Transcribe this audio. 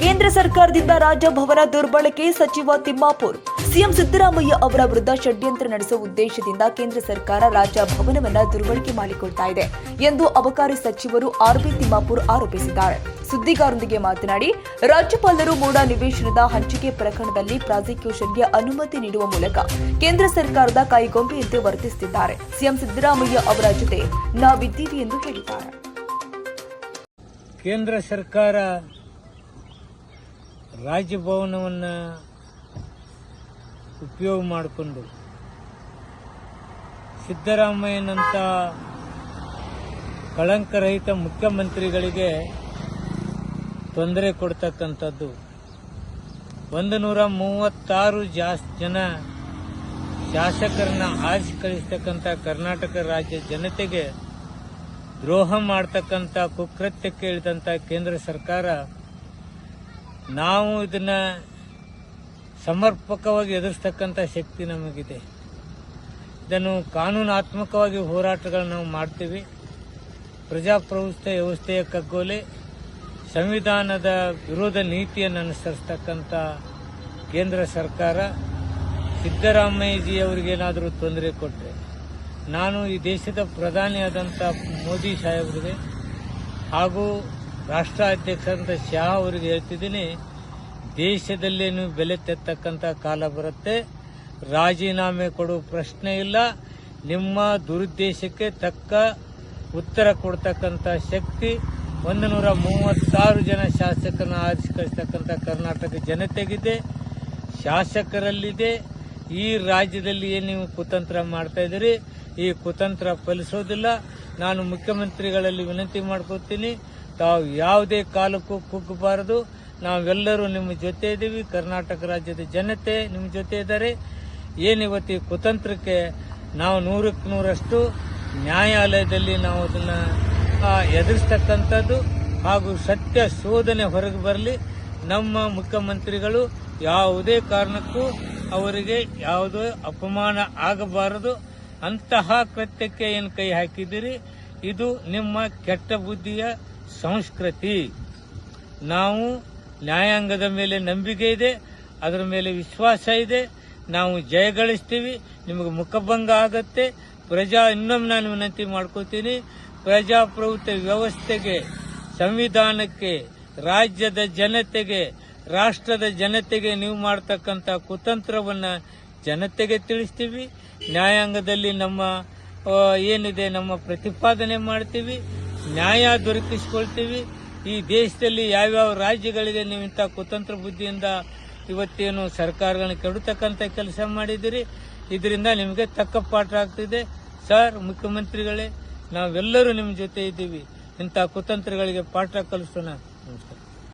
ಕೇಂದ್ರ ಸರ್ಕಾರದಿಂದ ರಾಜಭವನ ದುರ್ಬಳಕೆ ಸಚಿವ ತಿಮ್ಮಾಪುರ್. ಸಿಎಂ ಸಿದ್ದರಾಮಯ್ಯ ಅವರ ವಿರುದ್ಧ ಷಡ್ಯಂತ್ರ ನಡೆಸುವ ಉದ್ದೇಶದಿಂದ ಕೇಂದ್ರ ಸರ್ಕಾರ ರಾಜಭವನವನ್ನ ದುರ್ಬಳಕೆ ಮಾಡಿಕೊಳ್ತಾ ಇದೆ ಎಂದು ಅಬಕಾರಿ ಸಚಿವರು ಆರ್ಬಿ ತಿಮ್ಮಾಪುರ್ ಆರೋಪಿಸಿದ್ದಾರೆ. ಸುದ್ದಿಗಾರರೊಂದಿಗೆ ಮಾತನಾಡಿ, ರಾಜ್ಯಪಾಲರು ಮೂಡ ನಿವೇಶನದ ಹಂಚಿಕೆ ಪ್ರಕರಣದಲ್ಲಿ ಪ್ರಾಸಿಕ್ಯೂಷನ್ಗೆ ಅನುಮತಿ ನೀಡುವ ಮೂಲಕ ಕೇಂದ್ರ ಸರ್ಕಾರದ ಕೈಗೊಂಬೆಯಂತೆ ವರ್ತಿಸುತ್ತಿದ್ದಾರೆ. ಸಿಎಂ ಸಿದ್ದರಾಮಯ್ಯ ಅವರ ಜೊತೆ ನಾವಿದ್ದೀವಿ ಎಂದು ಹೇಳಿದ್ದಾರೆ. ಕೇಂದ್ರ ಸರ್ಕಾರ ರಾಜಭವನವನ್ನು ಉಪಯೋಗ ಮಾಡಿಕೊಂಡು ಸಿದ್ದರಾಮಯ್ಯನಂತ ಕಳಂಕರಹಿತ ಮುಖ್ಯಮಂತ್ರಿಗಳಿಗೆ ತೊಂದರೆ ಕೊಡ್ತಕ್ಕಂಥದ್ದು. ಒಂದು ನೂರ ಮೂವತ್ತಾರು ಜನ ಶಾಸಕರನ್ನ ಆರಿಸಿ ಕಳಿಸ್ತಕ್ಕಂಥ ಕರ್ನಾಟಕ ರಾಜ್ಯ ಜನತೆಗೆ ದ್ರೋಹ ಮಾಡ್ತಕ್ಕಂಥ ಕುಕೃತ್ಯಕ್ಕೆ ಇಳಿದಂಥ ಕೇಂದ್ರ ಸರ್ಕಾರ ನಾವು ಇದನ್ನ ಸಮರ್ಪಕವಾಗಿ ಎದುರಿಸ್ತಕ್ಕಂಥ ಶಕ್ತಿ ನಮಗಿದೆ. ಇದನ್ನು ಕಾನೂನಾತ್ಮಕವಾಗಿ ಹೋರಾಟಗಳನ್ನು ನಾವು ಮಾಡ್ತೀವಿ. ಪ್ರಜಾಪ್ರಭುತ್ವ ವ್ಯವಸ್ಥೆಯ ಕಗ್ಗೊಲೆ, ಸಂವಿಧಾನದ ವಿರೋಧ ನೀತಿಯನ್ನು ಅನುಸರಿಸ್ತಕ್ಕಂಥ ಕೇಂದ್ರ ಸರ್ಕಾರ ಸಿದ್ದರಾಮಯ್ಯಜಿಯವರಿಗೇನಾದರೂ ತೊಂದರೆ ಕೊಟ್ಟರೆ ನಾನು ಈ ದೇಶದ ಪ್ರಧಾನಿಯಾದಂಥ ಮೋದಿ ಸಾಹೇಬರಿಗೆ ಹಾಗೂ ರಾಷ್ಟ್ರಾಧ್ಯಕ್ಷರಾದಂಥ ಶಾ ಅವರಿಗೆ ಹೇಳ್ತಿದ್ದೀನಿ, ದೇಶದಲ್ಲೇನು ಬೆಲೆ ತೆತ್ತಕ್ಕಂಥ ಕಾಲ ಬರುತ್ತೆ. ರಾಜೀನಾಮೆ ಕೊಡುವ ಪ್ರಶ್ನೆ ಇಲ್ಲ. ನಿಮ್ಮ ದುರುದ್ದೇಶಕ್ಕೆ ತಕ್ಕ ಉತ್ತರ ಕೊಡ್ತಕ್ಕಂಥ ಶಕ್ತಿ ಒಂದು ನೂರ ಮೂವತ್ತಾರು ಜನ ಶಾಸಕರನ್ನ ಆರಿಸಿ ಕಳಿಸ್ತಕ್ಕಂಥ ಕರ್ನಾಟಕ ಜನತೆಗಿದೆ, ಶಾಸಕರಲ್ಲಿದೆ. ಈ ರಾಜ್ಯದಲ್ಲಿ ಏನು ನೀವು ಕುತಂತ್ರ ಮಾಡ್ತಾ ಇದ್ದೀರಿ. ಈ ಕುತಂತ್ರ ಫಲಿಸೋದಿಲ್ಲ. ನಾನು ಮುಖ್ಯಮಂತ್ರಿಗಳಲ್ಲಿ ವಿನಂತಿ ಮಾಡ್ಕೋತೀನಿ. ತಾವು ಯಾವುದೇ ಕಾಲಕ್ಕೂ ಕುಗ್ಗಬಾರದು. ನಾವೆಲ್ಲರೂ ನಿಮ್ಮ ಜೊತೆ ಇದ್ದೀವಿ. ಕರ್ನಾಟಕ ರಾಜ್ಯದ ಜನತೆ ನಿಮ್ಮ ಜೊತೆ ಇದ್ದಾರೆ. ಏನಿವತ್ತು ಕುತಂತ್ರಕ್ಕೆ ನಾವು ನೂರಕ್ಕೆ ನೂರಷ್ಟು ನ್ಯಾಯಾಲಯದಲ್ಲಿ ನಾವು ಅದನ್ನು ಎದುರಿಸ್ತಕ್ಕಂಥದ್ದು ಹಾಗೂ ಸತ್ಯ ಶೋಧನೆ ಹೊರಗೆ ಬರಲಿ. ನಮ್ಮ ಮುಖ್ಯಮಂತ್ರಿಗಳು ಯಾವುದೇ ಕಾರಣಕ್ಕೂ ಅವರಿಗೆ ಯಾವುದೇ ಅಪಮಾನ ಆಗಬಾರದು. ಅಂತಹ ಕೃತ್ಯಕ್ಕೆ ಏನು ಕೈ ಹಾಕಿದ್ದೀರಿ? ಇದು ನಿಮ್ಮ ಕೆಟ್ಟ ಬುದ್ಧಿಯ ಸಂಸ್ಕೃತಿ. ನಾವು ನ್ಯಾಯಾಂಗದ ಮೇಲೆ ನಂಬಿಕೆ ಇದೆ, ಅದರ ಮೇಲೆ ವಿಶ್ವಾಸ ಇದೆ. ನಾವು ಜಯಗಳಿಸ್ತೀವಿ ನಿಮಗೆ ಮುಖಭಂಗ ಆಗತ್ತೆ. ಪ್ರಜಾ, ಇನ್ನೊಮ್ಮೆ ನಾನು ವಿನಂತಿ ಮಾಡ್ಕೋತೀನಿ ಪ್ರಜಾಪ್ರಭುತ್ವ ವ್ಯವಸ್ಥೆಗೆ, ಸಂವಿಧಾನಕ್ಕೆ, ರಾಜ್ಯದ ಜನತೆಗೆ, ರಾಷ್ಟ್ರದ ಜನತೆಗೆ ನೀವು ಮಾಡ್ತಕ್ಕಂಥ ಕುತಂತ್ರವನ್ನ ಜನತೆಗೆ ತಿಳಿಸ್ತೀವಿ. ನ್ಯಾಯಾಂಗದಲ್ಲಿ ನಮ್ಮ ಏನಿದೆ, ನಮ್ಮ ಪ್ರತಿಪಾದನೆ ಮಾಡ್ತೀವಿ. ನ್ಯಾಯ ದೊರಕಿಸಿಕೊಳ್ತೀವಿ. ಈ ದೇಶದಲ್ಲಿ ಯಾವ್ಯಾವ ರಾಜ್ಯಗಳಿಗೆ ನೀವು ಇಂಥ ಕುತಂತ್ರ ಬುದ್ಧಿಯಿಂದ ಇವತ್ತೇನು ಸರ್ಕಾರಗಳನ್ನು ಕೆಡತಕ್ಕಂಥ ಕೆಲಸ ಮಾಡಿದ್ದೀರಿ? ಇದರಿಂದ ನಿಮಗೆ ತಕ್ಕ ಪಾಠ ಆಗ್ತಿದೆ. ಸರ್, ಮುಖ್ಯಮಂತ್ರಿಗಳೇ, ನಾವೆಲ್ಲರೂ ನಿಮ್ಮ ಜೊತೆ ಇದ್ದೀವಿ. ಇಂಥ ಕುತಂತ್ರಗಳಿಗೆ ಪಾಠ ಕಲಿಸೋಣ.